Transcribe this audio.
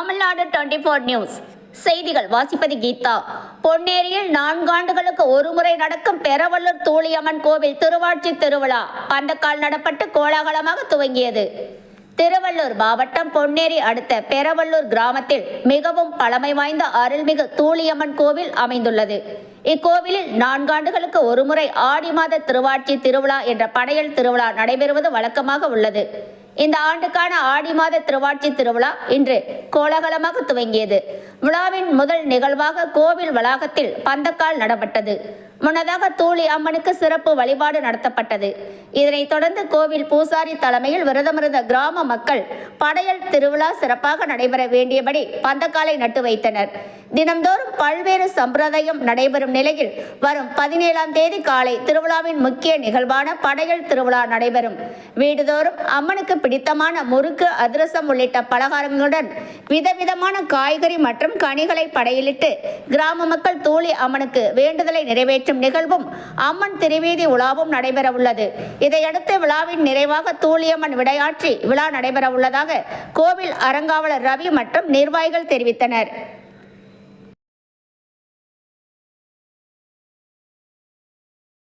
Tamil Nadu twenty four news. செய்திகள் வாசிப்பது கீதா. பொன்னேரியில் நான்காண்டுகளுக்கு ஒருமுறை நடக்கும் பெரவல்லூர் தூளியம்மன் கோவில் திருவாட்சி திருவிழா பந்தக்கால் நடப்பட்டு கோலாகலமாக துவங்கியது. திருவள்ளூர் மாவட்டம் பொன்னேரி அடுத்த பெரவள்ளூர் கிராமத்தில் மிகவும் பழமை வாய்ந்த அருள்மிகு தூளியம்மன் கோவில் அமைந்துள்ளது. இக்கோவிலில் நான்காண்டுகளுக்கு ஒருமுறை ஆடி மாத திருவாட்சி திருவிழா என்ற படையல் திருவிழா நடைபெறுவது வழக்கமாக உள்ளது. இந்த ஆண்டுக்கான ஆடி மாத திருவாட்சி திருவிழா இன்று கோலாகலமாக துவங்கியது. விழாவின் முதல் நிகழ்வாக கோவில் வளாகத்தில் பந்தக்கால் நடப்பட்டது. முன்னதாக தூளி அம்மனுக்கு சிறப்பு வழிபாடு நடத்தப்பட்டது. இதனைத் தொடர்ந்து கோவில் பூசாரி தலைமையில் விரதமிருந்த கிராம மக்கள் படையல் திருவிழா சிறப்பாக நடைபெற வேண்டியபடி பந்தக்காலை நட்டு வைத்தனர். தினம்தோறும் பல்வேறு சம்பிரதாயம் நடைபெறும் நிலையில் வரும் பதினேழாம் தேதி காலை திருவிழாவின் முக்கிய நிகழ்வான படையல் திருவிழா நடைபெறும். வீடுதோறும் அம்மனுக்கு பிடித்தமான முறுக்கு அதிரசம் உள்ளிட்ட பலகாரங்களுடன் விதவிதமான காய்கறி மற்றும் கனிகளை படையிலிட்டு கிராம மக்கள் தூளி அம்மனுக்கு வேண்டுதலை நிறைவேற்றும் நிகழ்வும் அம்மன் திருவீதி உலாவும் நடைபெற உள்ளது இதையடுத்து விழாவின் நிறைவாக தூளியம்மன் விடையாற்றி விழா நடைபெற உள்ளதாக கோவில் அறங்காவலர் ரவி மற்றும் நிர்வாகிகள் தெரிவித்தனர்.